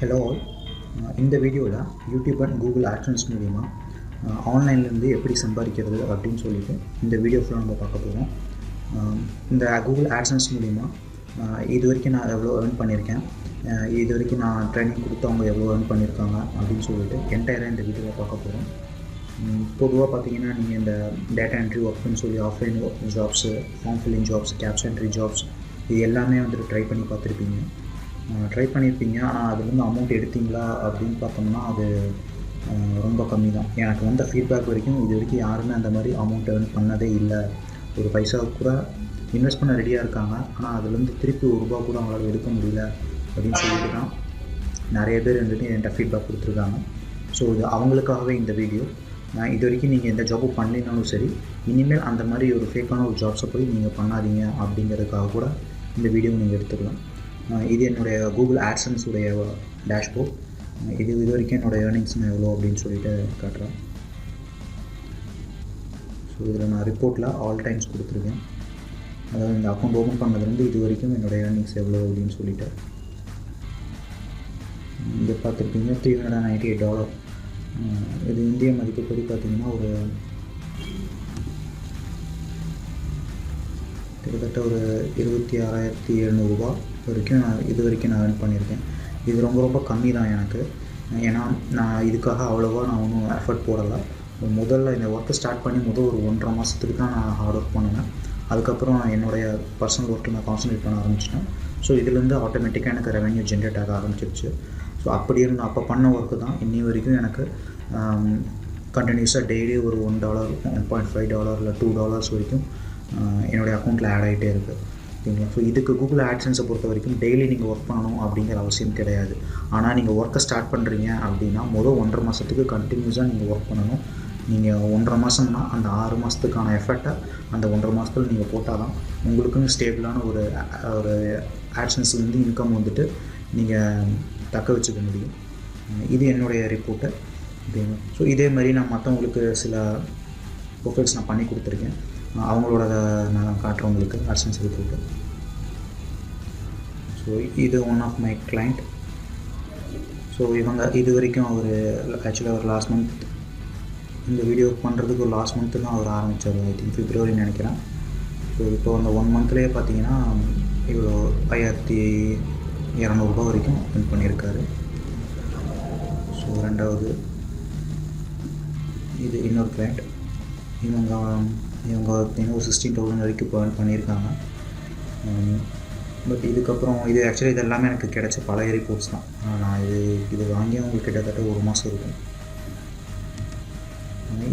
Hello இந்த வீடியோவில் YouTube and Google ஆட்சன்ஸ் மூலிமா ஆன்லைன்லேருந்து எப்படி சம்பாதிக்கிறது அப்படின்னு சொல்லிட்டு இந்த வீடியோ ஃபுல்லாக நம்ம பார்க்க போகிறோம் இந்த கூகுள் ஆட்சன்ஸ் மூலிமா இது வரைக்கும் நான் எவ்வளோ ஏர்ன் பண்ணியிருக்கேன் இது வரைக்கும் நான் ட்ரைனிங் கொடுத்தவங்க எவ்வளோ ஏர்ன் பண்ணியிருக்காங்க அப்படின்னு சொல்லிட்டு என்டையராக இந்த வீடியோவில் பார்க்க போகிறோம் பொதுவாக பார்த்தீங்கன்னா நீங்கள் இந்த டேட்டா என்ட்ரி ஒர்க்குன்னு சொல்லி offline jobs form filling jobs caps entry jobs இது எல்லாமே வந்துட்டு ட்ரை பண்ணி பார்த்துருப்பீங்க. ட்ரை பண்ணியிருப்பீங்க ஆனால் அதுலேருந்து அமௌண்ட் எடுத்தீங்களா அப்படின்னு பார்த்தோம்னா அது ரொம்ப கம்மி தான் எனக்கு வந்த ஃபீட்பேக் வரைக்கும் இது வரைக்கும் யாருமே அந்த மாதிரி அமௌண்ட் ஏர்ன் பண்ணதே இல்லை. ஒரு பைசா கூட இன்வெஸ்ட் பண்ண ரெடியாக இருக்காங்க. ஆனால் அதுலேருந்து திருப்பி ஒரு ரூபா கூட அவங்களால எடுக்க முடியல அப்படின்னு சொல்லிட்டு தான் நிறைய பேர் வந்துட்டு என்கிட்ட ஃபீட்பேக் கொடுத்துருக்காங்க. ஸோ இது அவங்களுக்காகவே இந்த வீடியோ நான் இது வரைக்கும் நீங்கள் எந்த ஜாப்பும் பண்ணினாலும் சரி இனிமேல் அந்த மாதிரி ஒரு ஃபேக்கான ஒரு ஜாப்ஸை போய் நீங்கள் பண்ணாதீங்க அப்படிங்கிறதுக்காக கூட இந்த வீடியோ நீங்கள் எடுத்துக்கலாம். இது என்னுடைய கூகுள் ஆட்சன்ஸ் உடைய டேஷ்போர்ட் இது இது வரைக்கும் என்னோடய ஏர்னிங்ஸ் எவ்வளோ அப்படின்னு சொல்லிட்டு காட்டுறேன். ஸோ இதில் நான் ரிப்போர்ட்டில் ஆல் டைம்ஸ் கொடுத்துருக்கேன். அதாவது இந்த அக்கௌண்ட் ஓப்பன் பண்ணதுலேருந்து இது வரைக்கும் என்னோடய ஏர்னிங்ஸ் எவ்வளோ அப்படின்னு சொல்லிட்டு. இங்கே பார்த்துருப்பீங்க three hundred ninety eight dollar இது இந்திய மதிப்புப்படி பார்த்தீங்கன்னா ஒரு கிட்டத்தட்ட ஒரு இருபத்தி ஆறாயிரத்தி எழுநூறுபா வரைக்கும் நான் இது வரைக்கும் நான் ஏர்ன் பண்ணியிருக்கேன். இது ரொம்ப ரொம்ப கம்மி தான் எனக்கு. ஏன்னா நான் இதுக்காக அவ்வளோவா நான் ஒன்றும் எஃபர்ட் போடலை. முதல்ல இந்த ஒர்க்கை ஸ்டார்ட் பண்ணி முதல் ஒரு ஒன்றரை மாதத்துக்கு தான் நான் ஹார்ட் ஒர்க் பண்ணினேன். அதுக்கப்புறம் என்னுடைய பர்சனல் ஒர்க்கில் நான் கான்சன்ட்ரேட் பண்ண ஆரம்பிச்சிட்டேன். ஸோ இதுலேருந்து ஆட்டோமேட்டிக்காக எனக்கு ரெவென்யூ ஜென்ரேட் ஆக ஆரம்பிச்சிருச்சு. ஸோ அப்படி இருந்து அப்போ பண்ண ஒர்க்கு தான் இன்னி வரைக்கும் எனக்கு கண்டினியூஸாக டெய்லி ஒரு one dollar one point five dollar இல்லை டூ டாலர்ஸ் வரைக்கும் என்னுடைய அக்கௌண்ட்டில் ஆட் ஆகிட்டே இருக்குது ஓகேங்களா? ஸோ இதுக்கு கூகுள் ஆட்சன்ஸை பொறுத்த வரைக்கும் டெய்லி நீங்கள் ஒர்க் பண்ணணும் அப்படிங்கிற அவசியம் கிடையாது. ஆனால் நீங்கள் ஒர்க்கை ஸ்டார்ட் பண்ணுறீங்க அப்படின்னா முதல் ஒன்றரை மாதத்துக்கு கண்டினியூஸாக நீங்கள் ஒர்க் பண்ணணும். நீங்கள் ஒன்றரை மாதம்னா அந்த ஆறு மாதத்துக்கான எஃபர்ட்டை அந்த ஒன்றரை மாதத்தில் நீங்கள் போட்டால் தான் உங்களுக்குன்னு ஸ்டேபிளான ஒரு ஒரு ஆட்சன்ஸ்லேருந்து இன்கம் வந்துட்டு நீங்கள் தக்க வச்சுக்க முடியும். இது என்னுடைய ரிப்போர்ட்டு ஓகேங்களா? ஸோ இதே மாதிரி நான் மற்றவங்களுக்கு சில ப்ரொஃபைல்ஸ் நான் பண்ணி கொடுத்துருக்கேன். அவங்களோட நான் காட்டுறேன் உங்களுக்கு ஆட்சன்ஸ் ரிப்போர்ட்டு ஸோ இது one of my client so இவங்க இது வரைக்கும் அவர் ஆக்சுவலாக ஒரு லாஸ்ட் மந்த் இந்த வீடியோ பண்ணுறதுக்கு ஒரு லாஸ்ட் மந்த்து தான் அவர் ஆரம்பித்தார் ஐ திங்க் பிப்ரவரின்னு நினைக்கிறேன். ஸோ இப்போ அந்த ஒன் மந்த்லேயே பார்த்தீங்கன்னா இவ்வளோ ஐயாயிரத்தி இரநூறுபா வரைக்கும் வின் பண்ணியிருக்காரு. ஸோ ரெண்டாவது இது இன்னொரு கிளைண்ட் இவங்க இவங்க பார்த்தீங்கன்னா ஒரு சிக்ஸ்டீன் தௌசண்ட் வரைக்கும் இப்போ பண்ணியிருக்காங்க. பட் இதுக்கப்புறம் இது ஆக்சுவலி இது எல்லாமே எனக்கு கிடைச்ச பழைய ரிப்போர்ட்ஸ் தான். நான் இது இது வாங்கி உங்களுக்கு கிட்டத்தட்ட ஒரு மாதம் இருக்கும்.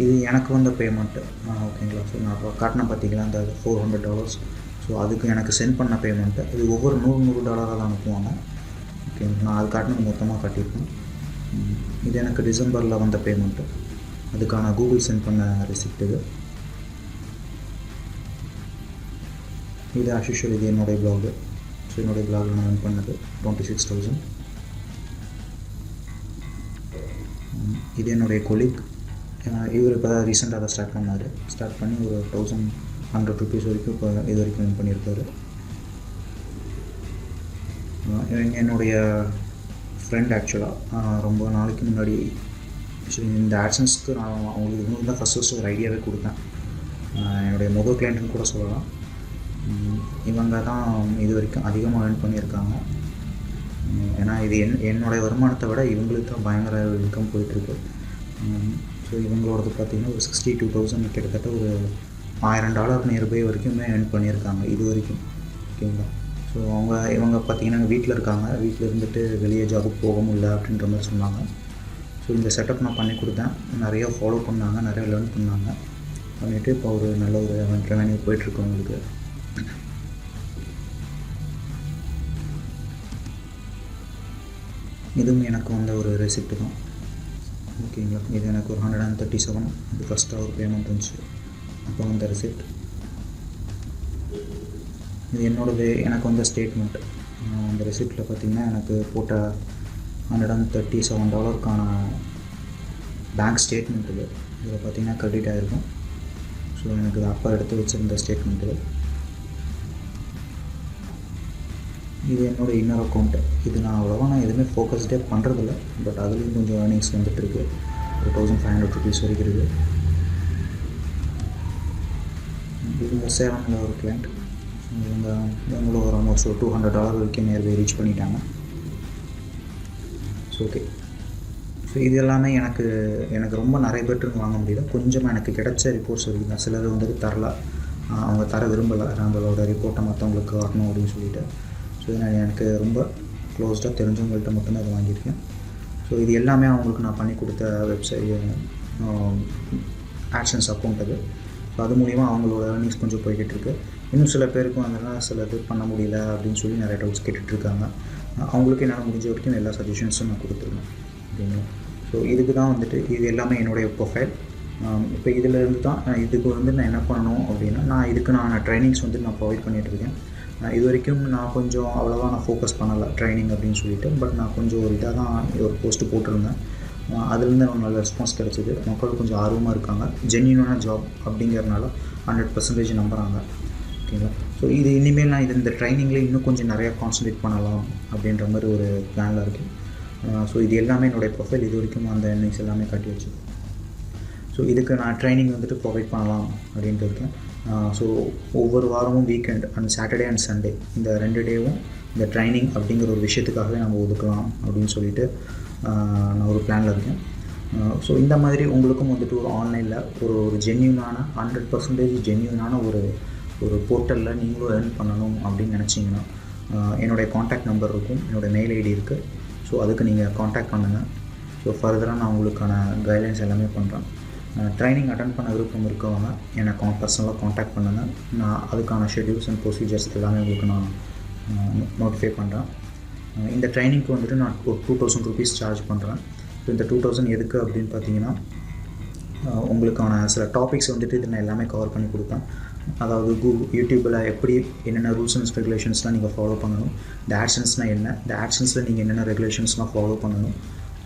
இது எனக்கு வந்த பேமெண்ட்டு ஓகேங்களா ஸோ நான் இப்போ காட்டினேன் பார்த்தீங்களா அந்த ஃபோர் ஹண்ட்ரட் டாலர்ஸ் ஸோ அதுக்கு எனக்கு சென்ட் பண்ண பேமெண்ட்டு இது ஒவ்வொரு நூறு நூறு டாலராக தான் அனுப்புவாங்க. ஓகே நான் அது காட்டினது மொத்தமாக கட்டியிருக்கேன். இது எனக்கு டிசம்பரில் வந்த பேமெண்ட்டு அதுக்கான கூகுள் சென்ட் பண்ண ரெசிப்ட் இது. இது ஆஷிஷுவல் இது என்னுடைய பிளாகு ஸோ என்னுடைய பிளாகில் நான் earn பண்ணது டுவெண்ட்டி சிக்ஸ் தௌசண்ட் இது என்னுடைய கொலிக் இவர் இப்போ தான் ரீசெண்டாக அதை ஸ்டார்ட் பண்ணார். ஸ்டார்ட் பண்ணி ஒரு தௌசண்ட் ஹண்ட்ரட் ருபீஸ் வரைக்கும் இப்போ இது வரைக்கும் earn பண்ணியிருக்காரு என்னுடைய ஃப்ரெண்ட் ஆக்சுவலாக ரொம்ப நாளைக்கு முன்னாடி ஆக்சுவலி இந்த ஆட்சன்ஸ்க்கு நான் அவங்களுக்கு இன்னும் தான் ஃபஸ்ட் ஃபஸ்ட் ஒரு ஐடியாவே கொடுத்தேன். என்னுடைய முதல் கிளைண்ட்டுன்னு கூட சொல்லலாம். இவங்க தான் இது வரைக்கும் அதிகமாக ஏர்ன் பண்ணியிருக்காங்க. ஏன்னா இது என் என்னுடைய வருமானத்தை விட இவங்களுக்கு தான் பயங்கர இன்கம் போயிட்டுருக்கு. ஸோ இவங்களோடது பார்த்திங்கன்னா ஒரு சிக்ஸ்டி டூ தௌசண்ட் கிட்டத்தட்ட ஒரு ஆயிரம் டாலர் நியர்பை வரைக்குமே ஏர்ன் பண்ணியிருக்காங்க இது வரைக்கும். ஓகேங்களா ஸோ அவங்க இவங்க பார்த்தீங்கன்னா வீட்டில் இருக்காங்க. வீட்டில் இருந்துட்டு வெளியே ஜாபுக்கு போக முடியல அப்படின்ற மாதிரி சொன்னாங்க. ஸோ இந்த செட்டப் நான் பண்ணி கொடுத்தேன். நிறையா ஃபாலோ பண்ணாங்க நிறைய லேர்ன் பண்ணாங்க. பண்ணிவிட்டு இப்போ ஒரு நல்ல ஒரு ரெவன்யூ போயிட்டுருக்கு அவங்களுக்கு. இதுவும் எனக்கு வந்த ஒரு ரெசிப்ட் தான். ஓகேங்களா இது எனக்கு ஒரு ஹண்ட்ரட் அண்ட் தேர்ட்டி செவன் இது ஃபஸ்ட்டாக ஒரு பேமெண்ட் இருந்துச்சு அப்போ வந்த ரெசிப்ட் இது என்னோடது எனக்கு வந்த ஸ்டேட்மெண்ட் அந்த ரெசிப்டில் பார்த்தீங்கன்னா எனக்கு போட்ட ஹண்ட்ரட் அண்ட் தேர்ட்டி செவன் டாலருக்கான பேங்க் ஸ்டேட்மெண்ட் இது. இதில் பார்த்தீங்கன்னா கிரெடிட் ஆகிருக்கும் ஸோ எனக்கு இது அப்போ எடுத்து வச்சுருந்த ஸ்டேட்மெண்ட் இது. இது என்னோட இன்னொரு அக்கௌண்ட்டு இது நான் அவ்வளோவா நான் எதுவுமே ஃபோக்கஸ்டே பண்ணுறதில்ல பட் அதுலேயும் கொஞ்சம் ஏர்னிங்ஸ் வந்துட்டுருக்கு. ஒரு தௌசண்ட் ஃபைவ் ஹண்ட்ரட் ருபீஸ் வரைக்கும் இருக்குது இவங்க சேலமில் ஒரு கிளைண்ட் இவங்க இவங்களும் ஒரு ஆல்மோஸ்ட் ஒரு டூ ஹண்ட்ரட் டாலர் வரைக்கும் நேர்வே ரீச் பண்ணிட்டாங்க. ஸோ ஓகே ஸோ இது எல்லாமே எனக்கு எனக்கு ரொம்ப நிறைய பேர்ட்டு வாங்க முடியல. கொஞ்சமாக எனக்கு கிடைச்ச ரிப்போர்ட்ஸ் வரைக்கும் தான். சிலர் வந்துட்டு தரல. அவங்க தர விரும்பலை. நம்மளோட ரிப்போர்ட்டை மற்றவங்களுக்கு காட்டணும் அப்படின்னு சொல்லிட்டு. ஸோ இது நான் எனக்கு ரொம்ப க்ளோஸ்டாக தெரிஞ்சவங்கள்ட்ட மட்டும்தான் அதை வாங்கியிருக்கேன். ஸோ இது எல்லாமே அவங்களுக்கு நான் பண்ணி கொடுத்த வெப்சைட் ஆக்ஷன்ஸ் அக்கௌண்ட் அது. ஸோ அது மூலிமா அவங்களோட ஏர்னிங்ஸ் கொஞ்சம் போய்கிட்டு இருக்கு இன்னும் சில பேருக்கும் அதெல்லாம் சில இது பண்ண முடியல அப்படின்னு சொல்லி நிறைய டவுட்ஸ் கேட்டுட்ருக்காங்க அவங்களுக்கு என்னால் முடிஞ்ச வரைக்கும் எல்லா சஜஷன்ஸும் நான் கொடுத்துருவேன். அப்படிங்களா ஸோ இதுக்கு தான் வந்துட்டு இது எல்லாமே என்னுடைய ப்ரொஃபைல் um, இப்போ இதில் இருந்து தான் நான் இதுக்கு வந்து நான் என்ன பண்ணணும் அப்படின்னா நான் இதுக்கு நான் ட்ரைனிங்ஸ் வந்து நான் ப்ரொவைட் பண்ணிகிட்டு இருக்கேன். நான் இது வரைக்கும் நான் கொஞ்சம் அவ்வளோவா நான் ஃபோக்கஸ் பண்ணலை ட்ரைனிங் அப்படின்னு சொல்லிட்டு. பட் நான் கொஞ்சம் ஒரு இதாக தான் ஒரு போஸ்ட்டு போட்டிருந்தேன். அதுலேருந்து எனக்கு நல்ல ரெஸ்பான்ஸ் கிடச்சிது. மக்கள் கொஞ்சம் ஆர்வமாக இருக்காங்க. ஜென்யூனான ஜாப் அப்படிங்கிறனால ஹண்ட்ரட் பர்சன்டேஜ் நம்புகிறாங்க ஓகேங்களா ஸோ இது இனிமேல் நான் இது இந்த ட்ரைனிங்கில் இன்னும் கொஞ்சம் நிறையா கான்சன்ட்ரேட் பண்ணலாம் அப்படின்ற மாதிரி ஒரு பிளானில் இருக்குது ஸோ இது எல்லாமே என்னுடைய ப்ரொஃபைல் இது வரைக்கும் அந்த எர்னிங்ஸ் எல்லாமே காட்டி வச்சு ஸோ இதுக்கு நான் ட்ரைனிங் வந்துட்டு ப்ரொவைட் பண்ணலாம் அப்படின்ட்டு இருக்கேன். ஸோ ஒவ்வொரு வாரமும் weekend and Saturday and Sunday இந்த ரெண்டு டேவும் இந்த ட்ரைனிங் அப்படிங்கிற ஒரு விஷயத்துக்காகவே நம்ம ஒதுக்கலாம் அப்படின்னு சொல்லிட்டு நான் ஒரு பிளானில் இருக்கேன். ஸோ இந்த மாதிரி உங்களுக்கும் வந்துட்டு ஒரு ஆன்லைனில் ஒரு ஒரு ஜென்யூனான ஹண்ட்ரட் பர்சன்டேஜ் ஜென்யூனான ஒரு ஒரு போர்ட்டலில் நீங்களும் ஏர்ன் பண்ணணும் அப்படின்னு நினச்சிங்கன்னா என்னுடைய காண்டாக்ட் நம்பர் இருக்கும் என்னோடய மெயில் ஐடி இருக்குது ஸோ அதுக்கு நீங்கள் காண்டாக்ட் பண்ணுங்கள் ஸோ ஃபர்தராக நான் உங்களுக்கான கைட்லைன்ஸ் எல்லாமே பண்ணுறேன் ட்ரைனிங் அட்டன் பண்ண விருப்பம் இருக்கவங்க என்னை கா பர்சனலாக காண்டாக்ட் பண்ணுங்கள் நான் அதுக்கான ஷெட்யூல்ஸ் அண்ட் ப்ரொசீஜர்ஸ் எல்லாமே உங்களுக்கு நான் நோட்டிஃபை பண்ணுறேன் இந்த ட்ரைனிங்க்கு வந்துட்டு நான் ஒரு டூ தௌசண்ட் ருபீஸ் சார்ஜ் பண்ணுறேன் ஸோ இந்த டூ தௌசண்ட் எதுக்கு அப்படின்னு பார்த்தீங்கன்னா உங்களுக்கான சில டாபிக்ஸ் வந்துட்டு இது நான் எல்லாமே கவர் பண்ணி கொடுப்பேன். அதாவது கூகுள் யூடியூப்பில் எப்படி என்னென்ன ரூல்ஸ் அண்ட் ரெகுலேஷன்ஸ்லாம் நீங்கள் ஃபாலோ பண்ணணும் இந்த ஆக்ஷன்ஸ்னால் என்ன இந்த ஆக்ஷன்ஸில் நீங்கள் என்னென்ன ரெகுலேஷன்ஸ்லாம் ஃபாலோ பண்ணணும்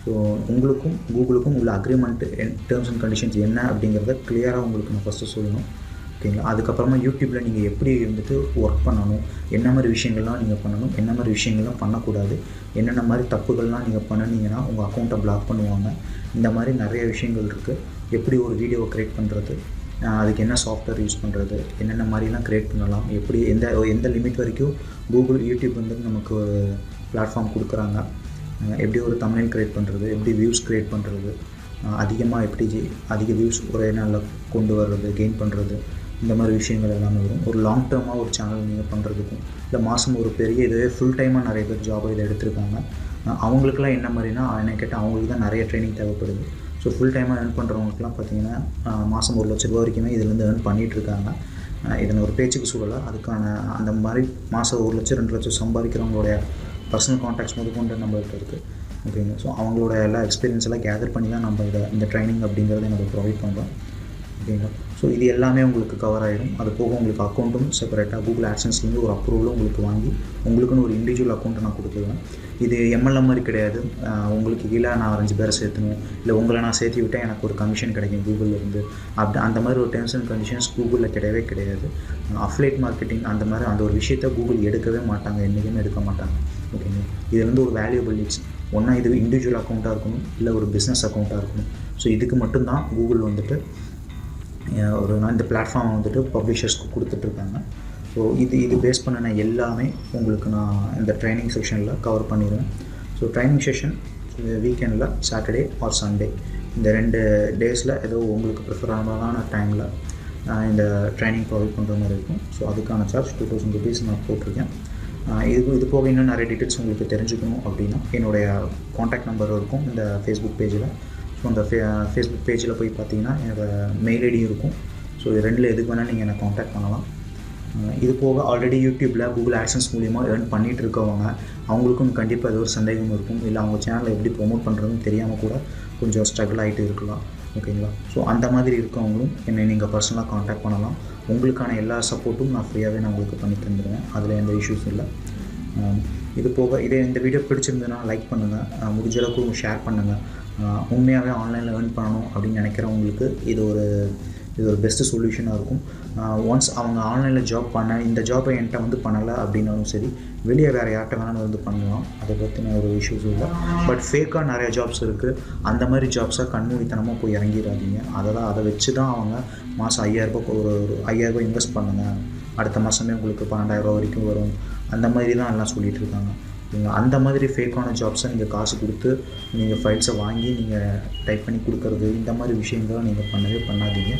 ஸோ உங்களுக்கும் கூகுளுக்கும் உள்ள அக்ரிமெண்ட் டேர்ம்ஸ் அண்ட் கண்டிஷன்ஸ் என்ன அப்படிங்கிறத கிளியராக உங்களுக்கு நான் ஃபஸ்ட்டு சொல்லணும். ஓகேங்களா அதுக்கப்புறமா யூடியூப்பில் நீங்கள் எப்படி வந்துட்டு ஒர்க் பண்ணணும்? என்ன மாதிரி விஷயங்கள்லாம் நீங்கள் பண்ணணும்? என்ன மாதிரி விஷயங்கள்லாம் பண்ணக்கூடாது? என்னென்ன மாதிரி தப்புகள்லாம் நீங்கள் பண்ணினீங்கன்னா உங்கள் அக்கௌண்ட்டை பிளாக் பண்ணுவாங்க. இந்த மாதிரி நிறைய விஷயங்கள் இருக்குது எப்படி ஒரு வீடியோவை க்ரியேட் பண்ணுறது அதுக்கு என்ன சாஃப்ட்வேர் யூஸ் பண்ணுறது என்னென்ன மாதிரிலாம் க்ரியேட் பண்ணலாம்? எப்படி எந்த எந்த லிமிட் வரைக்கும் கூகுள் யூடியூப் வந்து நமக்கு பிளாட்ஃபார்ம் கொடுக்குறாங்க? எப்படி ஒரு தமிழ் க்ரியேட் பண்ணுறது எப்படி வியூஸ் க்ரியேட் பண்ணுறது அதிகமாக எப்படி அதிக வியூஸ் ஒரே நாளில் கொண்டு வர்றது கெயின் பண்ணுறது இந்த மாதிரி விஷயங்கள் எல்லாமே வரும். ஒரு லாங் டேர்மாக ஒரு சேனல் நீங்கள் பண்ணுறதுக்கும் இல்லை மாதம் ஒரு பெரிய இதுவே ஃபுல் டைமாக நிறைய பேர் ஜாப் இதை எடுத்திருக்காங்க. அவங்களுக்குலாம் என்ன மாதிரினா என்ன கேட்டால் அவங்களுக்கு தான் நிறைய ட்ரைனிங் தேவைப்படுது. ஸோ ஃபுல் டைமாக ஏர்ன் பண்ணுறவங்களுக்குலாம் பார்த்தீங்கன்னா மாதம் ஒரு லட்ச ரூபா வரைக்குமே இதுலேருந்து ஏர்ன் பண்ணிகிட்டு இருக்காங்க ஒரு பேச்சுக்கு சொல்லலை. அதுக்கான அந்த மாதிரி மாதம் ஒரு லட்சம் ரெண்டு லட்சம் சம்பாதிக்கிறவங்களுடைய பர்சனல் கான்டாக்ட்ஸ் முதல் கொண்டு இருக்குது ஓகேங்க ஸோ அவங்களோட எல்லா எக்ஸ்பீரியன்ஸ் எல்லாம் கேதர் பண்ணி தான் நம்ம இதை இந்த ட்ரைனிங் அப்படிங்கிறத நம்ம ப்ரொவைட் பண்ணுறோம் ஓகேங்களா ஸோ இது எல்லாமே உங்களுக்கு கவர் ஆகிடும் அது போக உங்களுக்கு அக்கௌண்ட்டும் செப்பரேட்டாக கூகுள் ஆக்ஷன்ஸ்லேருந்து ஒரு அப்ரூவலும் உங்களுக்கு வாங்கி உங்களுக்குன்னு ஒரு இண்டிவிஜுவல் அக்கௌண்ட்டை நான் கொடுத்துருவேன். இது எம்எல்ஏ மாதிரி கிடையாது. உங்களுக்கு கீழே நான் அஞ்சு பேரை சேர்த்தணும். இல்லை உங்களை நான் சேர்த்து விட்டால் எனக்கு ஒரு கமிஷன் கிடைக்கும் கூகுளில் இருந்து. அப்படி அந்த மாதிரி ஒரு டேர்ம்ஸ் அண்ட் கண்டிஷன்ஸ் கூகுளில் கிடையவே கிடையாது. அஃப்லேட் மார்க்கெட்டிங் அந்த மாதிரி அந்த ஒரு விஷயத்தை கூகுள் எடுக்கவே மாட்டாங்க. என்றைக்குமே எடுக்க மாட்டாங்க. ஓகேங்களா இது வந்து ஒரு வேல்யூபிள் லீட்ஸ் ஒன்றா இது இண்டிவிஜுவல் அக்கௌண்ட்டாக இருக்கணும் இல்லை ஒரு பிஸ்னஸ் அக்கௌண்ட்டாக இருக்கணும். ஸோ இதுக்கு மட்டும்தான் கூகுள் வந்துட்டு ஒரு நான் இந்த பிளாட்ஃபார்ம் வந்துட்டு பப்ளிஷர்ஸ்க்கு கொடுத்துட்ருக்காங்க ஸோ இது இது பேஸ் பண்ணின எல்லாமே உங்களுக்கு நான் இந்த ட்ரைனிங் செஷனில் கவர் பண்ணிடுவேன். ஸோ ட்ரைனிங் செஷன் வீக்கெண்டில் சாட்டர்டே ஆர் சண்டே இந்த ரெண்டு டேஸில் ஏதோ உங்களுக்கு ப்ரிஃபரபுளான டைமில் நான் இந்த ட்ரைனிங் ப்ரொவைட் பண்ணுற மாதிரி இருக்கும். ஸோ அதுக்கான சார்ஜ் டூ தௌசண்ட் ருபீஸ் நான் போட்டிருக்கேன். இது இது போக இன்னும் நிறைய டீட்டெயில்ஸ் உங்களுக்கு தெரிஞ்சுக்கணும் அப்படின்னா என்னுடைய காண்டாக்ட் நம்பர் இருக்கும் இந்த ஃபேஸ்புக் பேஜில் ஸோ அந்த ஃபே ஃபேஸ்புக் பேஜில் போய் பார்த்தீங்கன்னா என்னோடய மெயில் ஐடி இருக்கும். ஸோ இது ரெண்டில் எதுக்கு வேணால் நீங்கள் என்னை காண்டாக்ட் பண்ணலாம். இது போக ஆல்ரெடி யூடியூப்பில் கூகுள் ஆக்ஷன்ஸ் மூலிமா ஏர்ன் பண்ணிகிட்டு இருக்கவங்க அவங்களுக்கும் கண்டிப்பாக ஏதோ ஒரு சந்தேகம் இருக்கும். இல்லை அவங்க சேனலை எப்படி ப்ரொமோட் பண்ணுறதுன்னு தெரியாமல் கூட கொஞ்சம் ஸ்ட்ரகிள் ஆகிட்டு இருக்கலாம். ஓகேங்களா ஸோ அந்த மாதிரி இருக்கவங்களும் என்னை நீங்கள் பர்சனலாக காண்டாக்ட் பண்ணலாம். உங்களுக்கான எல்லா சப்போர்ட்டும் நான் ஃப்ரீயாகவே நான் உங்களுக்கு பண்ணி தந்துடுவேன் அதில் எந்த இஷ்யூஸ் இல்லை. இது போக இதே இந்த வீடியோ பிடிச்சிருந்ததுன்னா லைக் பண்ணுங்கள் முடிஞ்ச அளவுக்கு ஷேர் பண்ணுங்கள் உண்மையாகவே ஆன்லைனில் ஏர்ன் பண்ணணும் அப்படின்னு நினைக்கிறவங்களுக்கு இது ஒரு இது ஒரு பெஸ்ட்டு சொல்யூஷனாக இருக்கும். ஒன்ஸ் அவங்க ஆன்லைனில் ஜாப் பண்ண இந்த ஜாப்பை என்கிட்ட வந்து பண்ணலை அப்படின்னாலும் சரி வெளியே வேறு யார்கிட்ட வேணாலும் வந்து பண்ணலாம். அதை பற்றின ஒரு இஷ்யூஸ் இல்லை. பட் ஃபேக்காக நிறைய ஜாப்ஸ் இருக்குது அந்த மாதிரி ஜாப்ஸை கண்மூடித்தனமாக போய் இறங்கிடாதீங்க. அதை தான் அதை வச்சு தான் அவங்க மாதம் ஐயாயிரரூபா ஒரு ஒரு ஐயாயிரரூபா இன்வெஸ்ட் பண்ணுங்கள் அடுத்த மாதமே உங்களுக்கு பன்னெண்டாயிரரூபா வரைக்கும் வரும். அந்த மாதிரி தான் எல்லாம் சொல்லிகிட்டு இருக்காங்க. நீங்கள் அந்த மாதிரி ஃபேக்கான ஜாப்ஸை நீங்கள் காசு கொடுத்து நீங்கள் ஃபைல்ஸை வாங்கி நீங்கள் டைப் பண்ணி கொடுக்கறது இந்த மாதிரி விஷயங்களை நீங்கள் பண்ணவே பண்ணாதீங்க.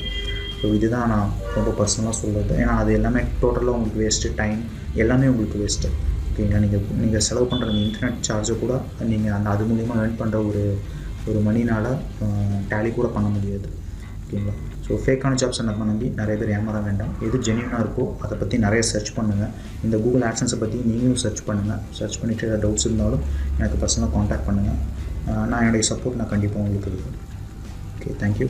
ஸோ இதுதான் நான் ரொம்ப பர்சனலாக சொல்கிறது ஏன்னா அது எல்லாமே டோட்டலாக உங்களுக்கு வேஸ்ட்டு டைம் எல்லாமே உங்களுக்கு வேஸ்ட்டு ஓகேங்களா நீங்கள் நீங்கள் செலவு பண்ணுற அந்த இன்டர்நெட் சார்ஜை கூட நீங்கள் அந்த அது மூலிமா ஏர்ன் பண்ணுற ஒரு ஒரு மணினால் டேலி கூட பண்ண முடியாது. ஓகேங்களா ஸோ ஃபேக்கான ஜாப்ஸ் என்ன நம்பி நிறைய பேர் ஏமாற வேண்டாம். எது ஜென்யூனாக இருக்கோ அதை பற்றி நிறைய சர்ச் பண்ணுங்கள் இந்த கூகுள் ஆக்ஷன்ஸை பற்றி நீங்களும் சர்ச் பண்ணுங்கள் சர்ச் பண்ணிவிட்டு ஏதாவது டவுட்ஸ் இருந்தாலும் எனக்கு பர்சனலாக காண்டாக்ட் பண்ணுங்கள் நான் என்னுடைய சப்போர்ட் நான் கண்டிப்பாக உங்களுக்கு இருக்கேன் ஓகே தேங்க்யூ